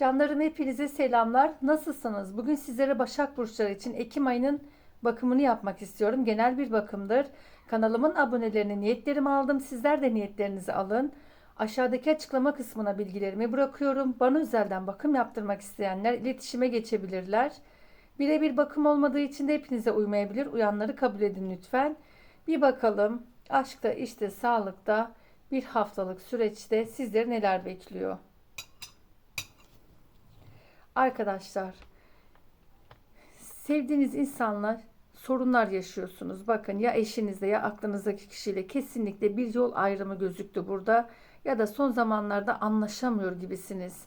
Canlarım hepinize selamlar. Nasılsınız? Bugün sizlere Başak Burçları için Ekim ayının bakımını yapmak istiyorum. Genel bir bakımdır. Kanalımın abonelerini niyetlerimi aldım. Sizler de niyetlerinizi alın. Aşağıdaki açıklama kısmına bilgilerimi bırakıyorum. Bana özelden bakım yaptırmak isteyenler iletişime geçebilirler. Birebir bakım olmadığı için de hepinize uymayabilir. Uyanları kabul edin lütfen. Bir bakalım aşkta, işte, sağlıkta bir haftalık süreçte sizleri neler bekliyor? Arkadaşlar, sevdiğiniz insanlar sorunlar yaşıyorsunuz. Bakın ya eşinizle ya aklınızdaki kişiyle kesinlikle bir yol ayrımı gözüktü burada ya da son zamanlarda anlaşamıyor gibisiniz.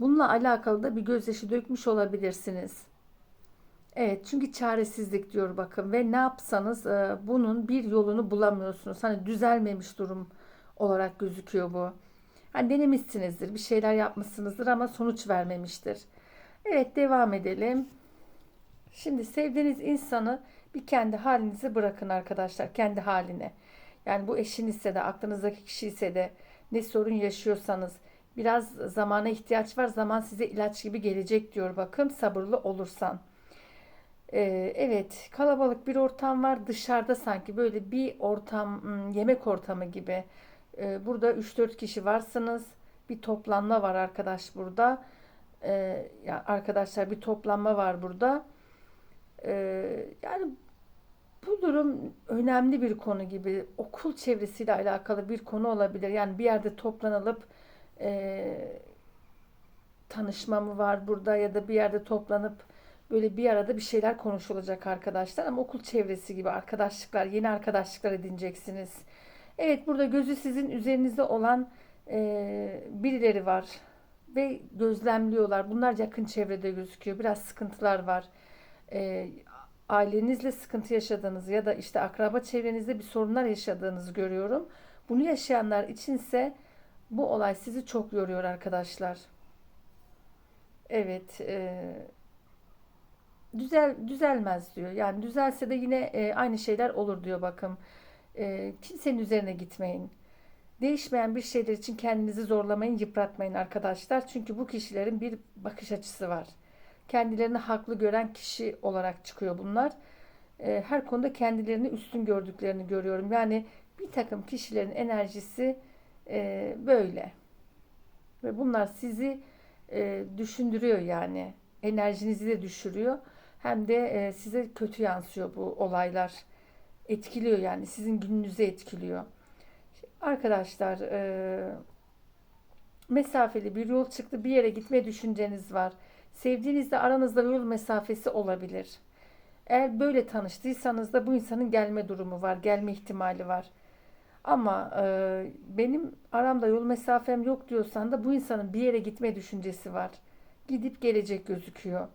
Bununla alakalı da bir gözyaşı dökmüş olabilirsiniz. Evet çünkü çaresizlik diyor bakın ve ne yapsanız e, bunun bir yolunu bulamıyorsunuz. Hani düzelmemiş durum olarak gözüküyor bu. Hani denemişsinizdir, bir şeyler yapmışsınızdır ama sonuç vermemiştir. Evet devam edelim. Şimdi sevdiğiniz insanı bir kendi halinize bırakın arkadaşlar. Kendi haline. Yani bu eşinizse de aklınızdaki kişi ise de ne sorun yaşıyorsanız biraz zamana ihtiyaç var. Zaman size ilaç gibi gelecek diyor bakın sabırlı olursan. Ee, evet kalabalık bir ortam var. Dışarıda sanki böyle bir ortam hmm, yemek ortamı gibi. Ee, burada 3-4 kişi varsınız. Bir toplanma var arkadaş burada. Ee, ya arkadaşlar bir toplanma var burada. Ee, yani bu durum önemli bir konu gibi. Okul çevresiyle alakalı bir konu olabilir. Yani bir yerde toplanılıp e, tanışma mı var burada ya da bir yerde toplanıp böyle bir arada bir şeyler konuşulacak arkadaşlar. Ama okul çevresi gibi arkadaşlıklar, yeni arkadaşlıklar edineceksiniz. Evet burada gözü sizin üzerinizde olan e, birileri var ve gözlemliyorlar. Bunlar yakın çevrede gözüküyor. Biraz sıkıntılar var. E, ailenizle sıkıntı yaşadığınız ya da işte akraba çevrenizde bir sorunlar yaşadığınızı görüyorum. Bunu yaşayanlar içinse bu olay sizi çok yoruyor arkadaşlar. Evet, e, düzel düzelmez diyor. Yani düzelse de yine e, aynı şeyler olur diyor bakın. E, kimsenin üzerine gitmeyin. Değişmeyen bir şeyler için kendinizi zorlamayın, yıpratmayın arkadaşlar. Çünkü bu kişilerin bir bakış açısı var. Kendilerini haklı gören kişi olarak çıkıyor bunlar. E, her konuda kendilerini üstün gördüklerini görüyorum. Yani bir takım kişilerin enerjisi e, böyle. Ve bunlar sizi e, düşündürüyor yani. Enerjinizi de düşürüyor. Hem de e, size kötü yansıyor bu olaylar. Etkiliyor yani. Sizin gününüzü etkiliyor. Arkadaşlar e, mesafeli bir yol çıktı. Bir yere gitme düşünceniz var. Sevdiğinizde aranızda yol mesafesi olabilir. Eğer böyle tanıştıysanız da bu insanın gelme durumu var. Gelme ihtimali var. Ama e, benim aramda yol mesafem yok diyorsan da bu insanın bir yere gitme düşüncesi var. Gidip gelecek gözüküyor.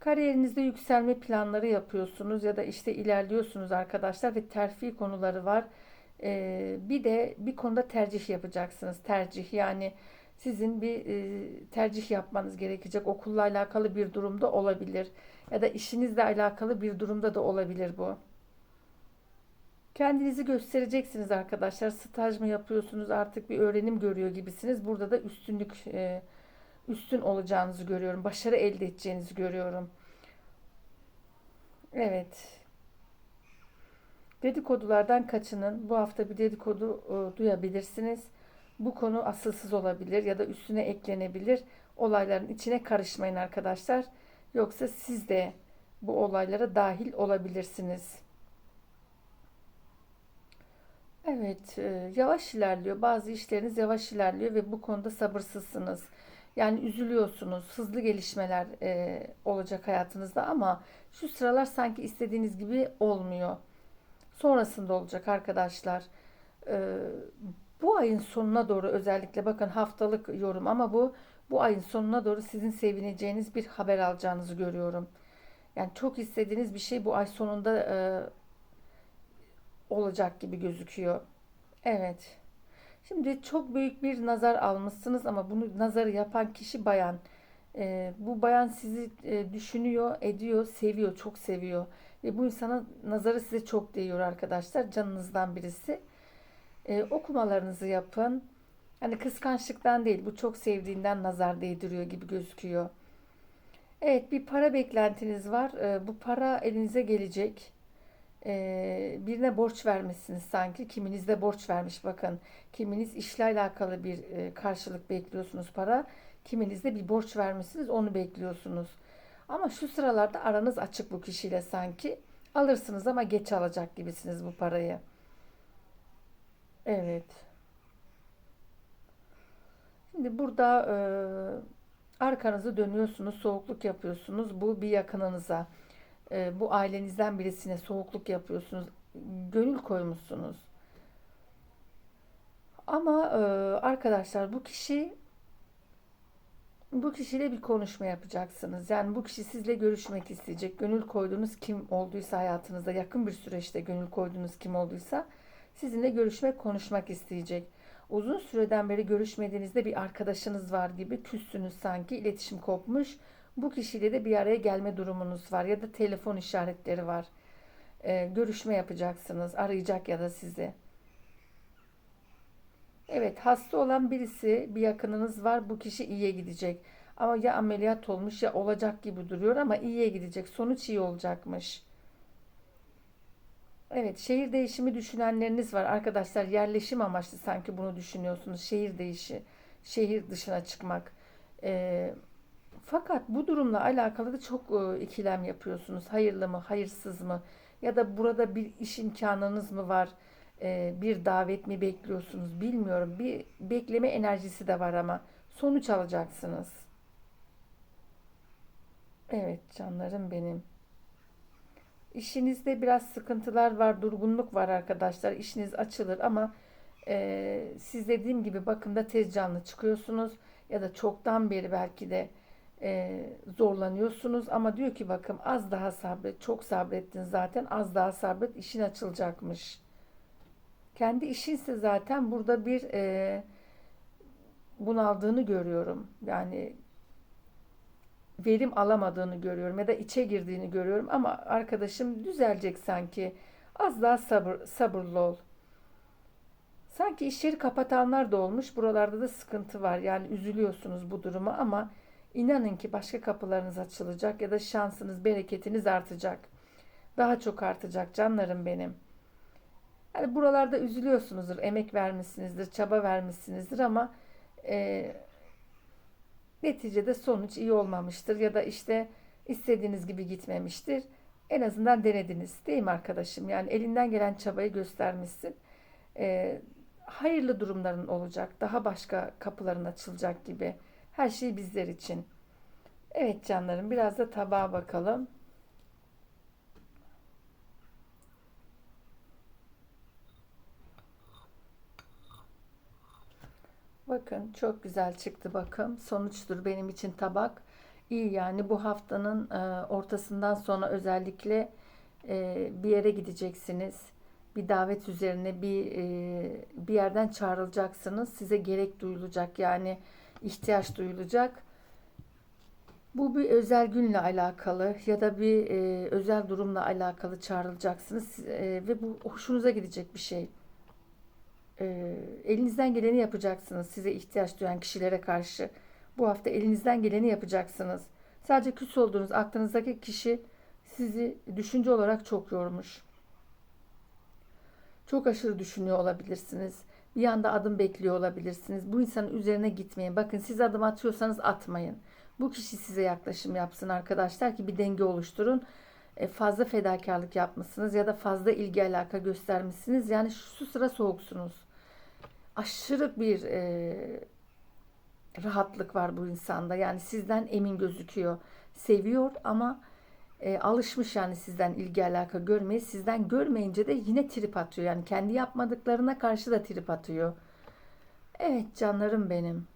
Kariyerinizde yükselme planları yapıyorsunuz ya da işte ilerliyorsunuz arkadaşlar ve terfi konuları var. Ee, bir de bir konuda tercih yapacaksınız. Tercih yani sizin bir e, tercih yapmanız gerekecek. Okulla alakalı bir durumda olabilir ya da işinizle alakalı bir durumda da olabilir bu. Kendinizi göstereceksiniz arkadaşlar. Staj mı yapıyorsunuz artık bir öğrenim görüyor gibisiniz. Burada da üstünlük e, üstün olacağınızı görüyorum. Başarı elde edeceğinizi görüyorum. Evet. Dedikodulardan kaçının. Bu hafta bir dedikodu e, duyabilirsiniz. Bu konu asılsız olabilir ya da üstüne eklenebilir. Olayların içine karışmayın arkadaşlar. Yoksa siz de bu olaylara dahil olabilirsiniz. Evet, e, yavaş ilerliyor. Bazı işleriniz yavaş ilerliyor ve bu konuda sabırsızsınız. Yani üzülüyorsunuz. Hızlı gelişmeler e, olacak hayatınızda ama şu sıralar sanki istediğiniz gibi olmuyor. Sonrasında olacak arkadaşlar. E, bu ayın sonuna doğru özellikle bakın haftalık yorum ama bu bu ayın sonuna doğru sizin sevineceğiniz bir haber alacağınızı görüyorum. Yani çok istediğiniz bir şey bu ay sonunda e, olacak gibi gözüküyor. Evet. Şimdi çok büyük bir nazar almışsınız ama bunu nazarı yapan kişi bayan. E, bu bayan sizi e, düşünüyor, ediyor, seviyor, çok seviyor. Ve bu insana nazarı size çok değiyor arkadaşlar. Canınızdan birisi. E, okumalarınızı yapın. Hani kıskançlıktan değil, bu çok sevdiğinden nazar değdiriyor gibi gözüküyor. Evet, bir para beklentiniz var. Ee, bu para elinize gelecek. Ee, birine borç vermişsiniz sanki. Kiminiz de borç vermiş bakın. Kiminiz işle alakalı bir e, karşılık bekliyorsunuz para. Kiminiz de bir borç vermişsiniz, onu bekliyorsunuz. Ama şu sıralarda aranız açık bu kişiyle sanki. Alırsınız ama geç alacak gibisiniz bu parayı. Evet. Şimdi burada e, arkanızı dönüyorsunuz, soğukluk yapıyorsunuz. Bu bir yakınınıza, e, bu ailenizden birisine soğukluk yapıyorsunuz. Gönül koymuşsunuz. Ama e, arkadaşlar bu kişi bu kişiyle bir konuşma yapacaksınız. Yani bu kişi sizle görüşmek isteyecek. Gönül koyduğunuz kim olduysa hayatınızda yakın bir süreçte gönül koyduğunuz kim olduysa sizinle görüşmek, konuşmak isteyecek. Uzun süreden beri görüşmediğinizde bir arkadaşınız var gibi küssünüz sanki, iletişim kopmuş. Bu kişiyle de bir araya gelme durumunuz var ya da telefon işaretleri var. Ee, görüşme yapacaksınız, arayacak ya da sizi. Evet, hasta olan birisi, bir yakınınız var. Bu kişi iyiye gidecek. Ama ya ameliyat olmuş ya olacak gibi duruyor ama iyiye gidecek. Sonuç iyi olacakmış. Evet, şehir değişimi düşünenleriniz var. Arkadaşlar yerleşim amaçlı sanki bunu düşünüyorsunuz. Şehir değişi, şehir dışına çıkmak. Ee, fakat bu durumla alakalı da çok e, ikilem yapıyorsunuz. Hayırlı mı, hayırsız mı? Ya da burada bir iş imkanınız mı var? Ee, bir davet mi bekliyorsunuz bilmiyorum. Bir bekleme enerjisi de var ama sonuç alacaksınız. Evet canlarım benim. İşinizde biraz sıkıntılar var, durgunluk var arkadaşlar. İşiniz açılır ama e, siz dediğim gibi bakımda tez canlı çıkıyorsunuz ya da çoktan beri belki de e, zorlanıyorsunuz ama diyor ki bakım az daha sabret, çok sabrettin zaten az daha sabret işin açılacakmış. Kendi işinse zaten burada bir e, bunaldığını görüyorum. Yani verim alamadığını görüyorum ya da içe girdiğini görüyorum ama arkadaşım düzelecek sanki. Az daha sabır, sabırlı ol. Sanki işleri kapatanlar da olmuş. Buralarda da sıkıntı var. Yani üzülüyorsunuz bu duruma ama inanın ki başka kapılarınız açılacak ya da şansınız, bereketiniz artacak. Daha çok artacak canlarım benim. Yani buralarda üzülüyorsunuzdur, emek vermişsinizdir, çaba vermişsinizdir ama e, Neticede sonuç iyi olmamıştır ya da işte istediğiniz gibi gitmemiştir. En azından denediniz değil mi arkadaşım? Yani elinden gelen çabayı göstermişsin. Ee, hayırlı durumların olacak. Daha başka kapıların açılacak gibi. Her şey bizler için. Evet canlarım biraz da tabağa bakalım. Bakın çok güzel çıktı bakın. Sonuçtur benim için tabak. İyi yani bu haftanın e, ortasından sonra özellikle e, bir yere gideceksiniz. Bir davet üzerine bir e, bir yerden çağrılacaksınız. Size gerek duyulacak yani ihtiyaç duyulacak. Bu bir özel günle alakalı ya da bir özel durumla alakalı çağrılacaksınız ve bu hoşunuza gidecek bir şey e, elinizden geleni yapacaksınız size ihtiyaç duyan kişilere karşı. Bu hafta elinizden geleni yapacaksınız. Sadece küs olduğunuz aklınızdaki kişi sizi düşünce olarak çok yormuş. Çok aşırı düşünüyor olabilirsiniz. Bir anda adım bekliyor olabilirsiniz. Bu insanın üzerine gitmeyin. Bakın siz adım atıyorsanız atmayın. Bu kişi size yaklaşım yapsın arkadaşlar ki bir denge oluşturun. E, fazla fedakarlık yapmışsınız ya da fazla ilgi alaka göstermişsiniz. Yani şu sıra soğuksunuz aşırı bir e, rahatlık var bu insanda. Yani sizden emin gözüküyor. Seviyor ama e, alışmış yani sizden ilgi alaka görmeyi. Sizden görmeyince de yine trip atıyor. Yani kendi yapmadıklarına karşı da trip atıyor. Evet canlarım benim.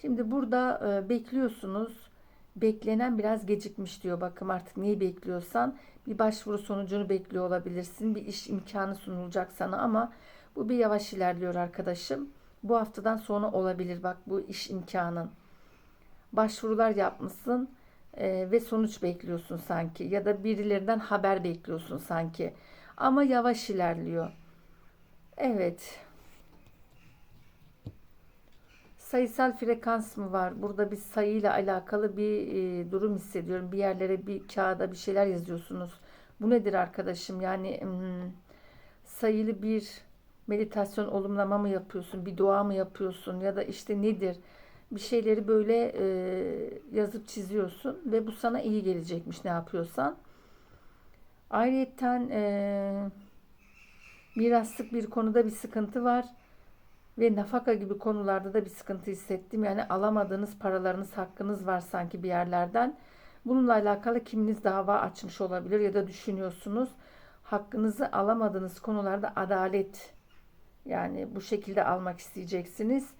Şimdi burada e, bekliyorsunuz. Beklenen biraz gecikmiş diyor. Bakım artık neyi bekliyorsan bir başvuru sonucunu bekliyor olabilirsin. Bir iş imkanı sunulacak sana ama bu bir yavaş ilerliyor arkadaşım. Bu haftadan sonra olabilir bak bu iş imkanın. Başvurular yapmışsın e, ve sonuç bekliyorsun sanki ya da birilerinden haber bekliyorsun sanki. Ama yavaş ilerliyor. Evet. sayısal frekans mı var? Burada bir sayıyla alakalı bir e, durum hissediyorum. Bir yerlere bir kağıda bir şeyler yazıyorsunuz. Bu nedir arkadaşım? Yani hmm, sayılı bir meditasyon olumlama mı yapıyorsun? Bir dua mı yapıyorsun? Ya da işte nedir? Bir şeyleri böyle e, yazıp çiziyorsun ve bu sana iyi gelecekmiş ne yapıyorsan. Ayrıyeten e, miraslık bir konuda bir sıkıntı var ve nafaka gibi konularda da bir sıkıntı hissettim. Yani alamadığınız paralarınız, hakkınız var sanki bir yerlerden. Bununla alakalı kiminiz dava açmış olabilir ya da düşünüyorsunuz. Hakkınızı alamadığınız konularda adalet yani bu şekilde almak isteyeceksiniz.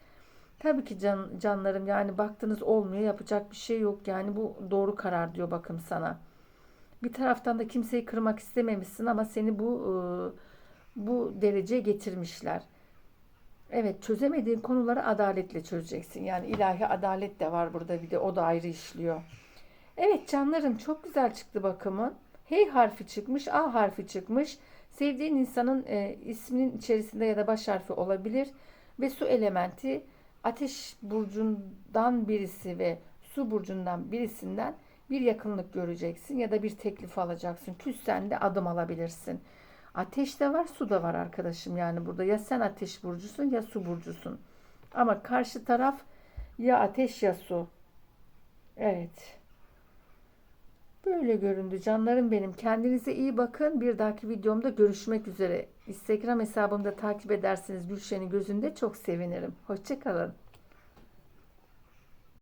Tabii ki can, canlarım yani baktınız olmuyor yapacak bir şey yok. Yani bu doğru karar diyor bakım sana. Bir taraftan da kimseyi kırmak istememişsin ama seni bu e, bu dereceye getirmişler. Evet çözemediğin konuları adaletle çözeceksin. Yani ilahi adalet de var burada bir de o da ayrı işliyor. Evet canlarım çok güzel çıktı bakımın. H harfi çıkmış, A harfi çıkmış. Sevdiğin insanın e, isminin içerisinde ya da baş harfi olabilir. Ve su elementi ateş burcundan birisi ve su burcundan birisinden bir yakınlık göreceksin ya da bir teklif alacaksın. Küssen de adım alabilirsin. Ateş de var, su da var arkadaşım. Yani burada ya sen ateş burcusun ya su burcusun. Ama karşı taraf ya ateş ya su. Evet. Böyle göründü canlarım benim. Kendinize iyi bakın. Bir dahaki videomda görüşmek üzere. Instagram hesabımda takip ederseniz Gülşen'in gözünde çok sevinirim. Hoşçakalın.